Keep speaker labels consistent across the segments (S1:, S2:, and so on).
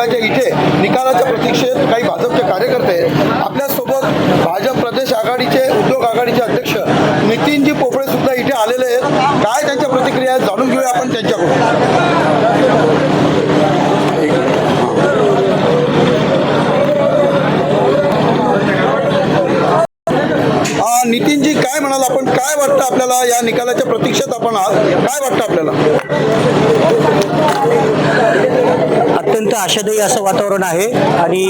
S1: संघाच्या इथे निकालाच्या प्रतीक्षेत काही भाजपचे कार्यकर्ते आहेत आपल्यासोबत भाजप प्रदेश आघाडीचे उद्योग आघाडीचे अध्यक्ष नितीनजी पोपळे सुद्धा इथे आलेले आहेत. काय त्यांच्या प्रतिक्रिया आहेत जाणून घेऊया आपण त्यांच्याकडून. नितीनजी काय म्हणाल आपण? काय वाटतं आपल्याला या निकालाच्या प्रतीक्षेत आपण आहात? काय वाटतं आपल्याला?
S2: आशादायी असं वातावरण आहे. आणि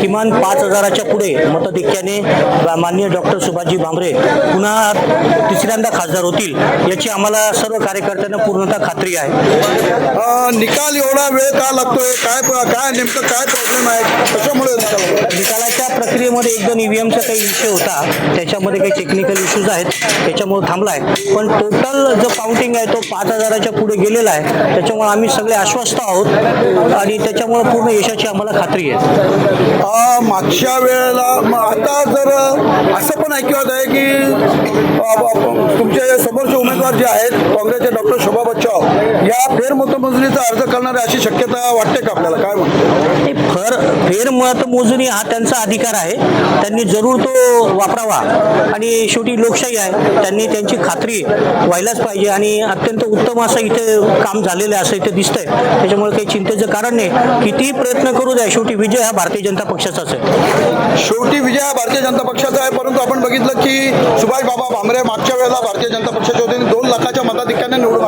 S2: किमान पाच हजाराच्या पुढे मतधिक्याने माननीय डॉक्टर सुभाषजी भामरे पुन्हा तिसऱ्यांदा खासदार होतील याची आम्हाला सर्व कार्यकर्त्यांना पूर्णतः खात्री आहे.
S1: निकाल एवढा वेळ का लागतोय? काय काय नेमकं काय प्रॉब्लेम आहे? होतोय?
S2: निकालाच्या एक दोन ईव्हीएमचा काही विषय होता. त्याच्यामध्ये काही टेक्निकल इश्यूज आहेत. त्याच्यामुळे थांबला आहे पण टोटल जो काउंटिंग आहे तो पाच हजाराच्या पुढे गेलेला आहे. त्याच्यामुळे आम्ही सगळे आश्वस्त आहोत. आणि त्याच्यामुळे पूर्ण यशाची आम्हाला खात्री आहे.
S1: मागच्या वेळेला मग आता जर असं पण ऐकवत आहे की तुमच्या अं, समोरचे उमेदवार जे आहेत काँग्रेसचे डॉक्टर शोभा बच्चाव या फेरमतमजुरीचा अर्ज करणारे अशी शक्यता वाटते का आपल्याला? काय म्हणतो?
S2: ते फेरमत मोजणी हा त्यांचा अधिकार आहे. त्यांनी जरूर तो वापरावा. आणि शेवटी लोकशाही आहे. त्यांनी त्यांची खात्री व्हायलाच पाहिजे आणि अत्यंत उत्तम असं इथे काम झालेलं आहे असं इथे दिसतंय. त्याच्यामुळे काही चिंतेचं कारण नाही. कितीही प्रयत्न करू द्या शेवटी विजय हा भारतीय जनता पक्षाचाच आहे
S1: शेवटी विजय हा भारतीय जनता पक्षाचा आहे. परंतु आपण बघितलं की सुभाष बाबा भामरे मागच्या वेळेला भारतीय जनता पक्षाचे होते दोन लाखाच्या मताधिक्याने निवडून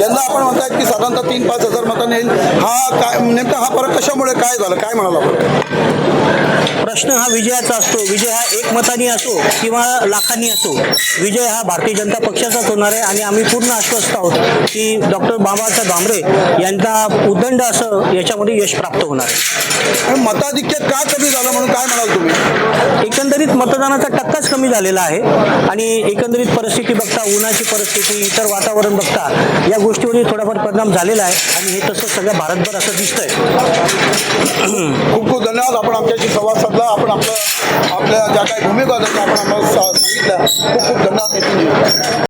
S1: यंदा आपण म्हणतात की साधारणतः तीन पाच हजार मतांनी येईल. हा काय नेमका हा फरक कशामुळे काय झालं? काय म्हणाला आपण?
S2: प्रश्न हा विजयाचा असतो. विजय हा एक मताने असो किंवा लाखांनी असो विजय हा भारतीय जनता पक्षाचाच होणार आहे आणि आम्ही पूर्ण आश्वस्त आहोत की डॉक्टर बाबासाहेब भामरे यांचा उदंड असं याच्यामध्ये यश प्राप्त होणार आहे.
S1: मताधिक्य का कमी झालं म्हणून काय म्हणाल तुम्ही?
S2: एकंदरीत मतदानाचा टक्काच कमी झालेला आहे आणि एकंदरीत परिस्थिती बघता उन्हाची परिस्थिती इतर वातावरण बघता या गोष्टीवरही थोडाफार परिणाम झालेला आहे आणि हे तसं सगळं भारतभर असं दिसतंय.
S1: खूप खूप धन्यवाद. आपण आमच्याशी संवाद साधला. आपण आपलं आपल्या ज्या काही भूमिका होत्या त्या आपण आम्हाला सा- सांगितल्या. खूप खूप धन्यवाद. नितीनजी